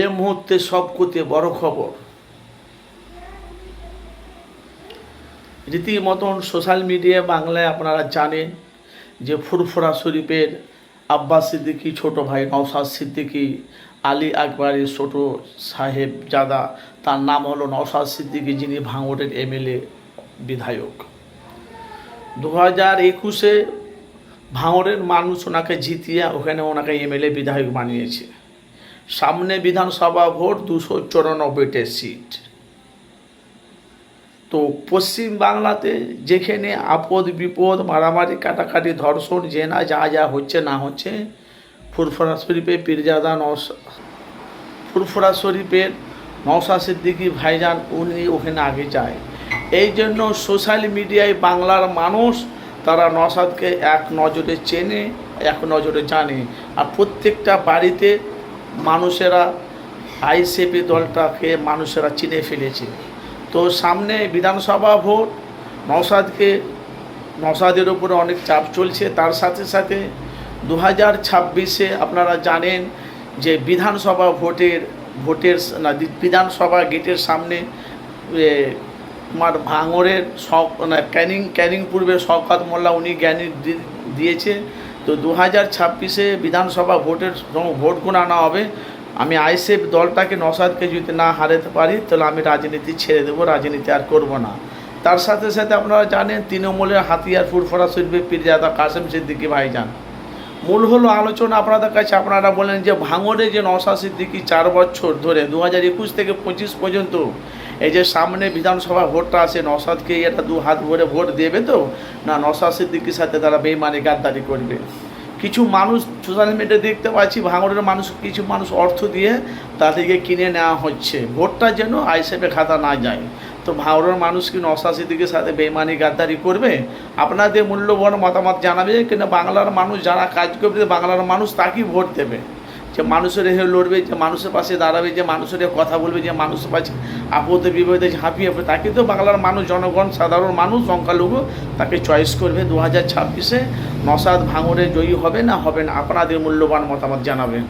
এ মুহূর্তে সবকতে বড় খবর। রীতিমতন সোশ্যাল মিডিয়া বাংলায় আপনারা জানেন যে ফুরফুরা শরীফের আব্বাস সিদ্দিকী, ছোট ভাই নওশাদ সিদ্দিকী, আলী আকবরের ছোট সাহেব জাদা, তার নাম হলো নওশাদ সিদ্দিকী, যিনি ভাঙড়ের এমএলএ বিধায়ক। দু হাজার একুশে ভাঙড়ের মানুষ ওনাকে জিতিয়ে ওখানে ওনাকে এমএলএ বিধায়ক বানিয়েছে। সামনে বিধানসভা ভোট দুশো চুরানব্বইটে সিট। তো পশ্চিম বাংলাতে যেখানে আপদ বিপদ, মারামারি, কাটাকাটি, ধর্ষণ, জেনা, যা যা হচ্ছে না হচ্ছে, ফুরফুরা শরীফে পীরজাদা নস ফুরফুরা শরীফের নওশা সিদ্দিকী ভাইজান, উনি ওখানে আগে যায়। এই জন্য সোশ্যাল মিডিয়ায় বাংলার মানুষ, তারা নসাদকে এক নজরে চেনে, এক নজরে জানে। আর প্রত্যেকটা বাড়িতে মানুষেরা আইসিপি দলটাকে মানুষেরা চিনে ফেলেছে। তো সামনে বিধানসভা ভোট নওসাদকে নওসাদের উপরে অনেক চাপ চলছে। তার সাথে সাথে দু হাজার ছাব্বিশে আপনারা জানেন যে বিধানসভা ভোটের ভোটের না বিধানসভা গেটের সামনে তোমার ভাঙরের না, ক্যানিং ক্যানিং পূর্বে শওকাত মোল্লা উনি জ্ঞানী দিয়েছে। তো দু হাজার ছাব্বিশে বিধানসভা ভোটের ভোট গোনানো হবে। আমি আইসেফ দলটাকে নসাদকে যদি না হারাতে পারি, তাহলে আমি রাজনীতি ছেড়ে দেবো, রাজনীতি আর করব না। তার সাথে সাথে আপনারা জানেন, তৃণমূলের হাতিয়ার ফুরফরা শরীফে পীরজাদা কাসেম সিদ্দিকী ভাইজান। মূল হলো আলোচনা আপনাদের কাছে, আপনারা বলেন যে ভাঙড়ে যে নশা সিদ্দিকি চার বছর ধরে দু হাজার একুশ থেকে পঁচিশ পর্যন্ত এই যে সামনে বিধানসভা ভোটটা আছে নসাদকে এটা দু হাত ভরে ভোট দেবে তো? না নশা সিদ্দিকির সাথে তারা বেইমানি গাদ্দারি করবে। কিছু মানুষ সোশ্যাল মিডিয়া দেখতে পাচ্ছি, ভাঙড়ের মানুষ, কিছু মানুষ অর্থ দিয়ে তাদেরকে কিনে নেওয়া হচ্ছে। ভোটটা যেন আইসেপে খাতা না যায়। তো ভাঙড়ের মানুষ কি নশা সিদ্দিকের সাথে বেইমানি গাদ্দারি করবে? আপনাদের মূল্যবান মতামত জানাবে কিন্তু বাংলার মানুষ যারা কাজ করবে, বাংলার মানুষ তাকেই ভোট দেবে। যে মানুষের হয়ে লড়বে, যে মানুষের পাশে দাঁড়াবে, যে মানুষের কথা বলবে, যে মানুষের পাশে আপদে বিপদে ঝাঁপিয়ে পড়বে, তাকে তো বাংলার মানুষ, জনগণ, সাধারণ মানুষ, সংখ্যালঘু তাকে চয়েস করবে দু হাজার ছাব্বিশে। নসাদ ভাঙরে জয়ী হবে না হবে না? আপনাদের মূল্যবান মতামত জানাবেন।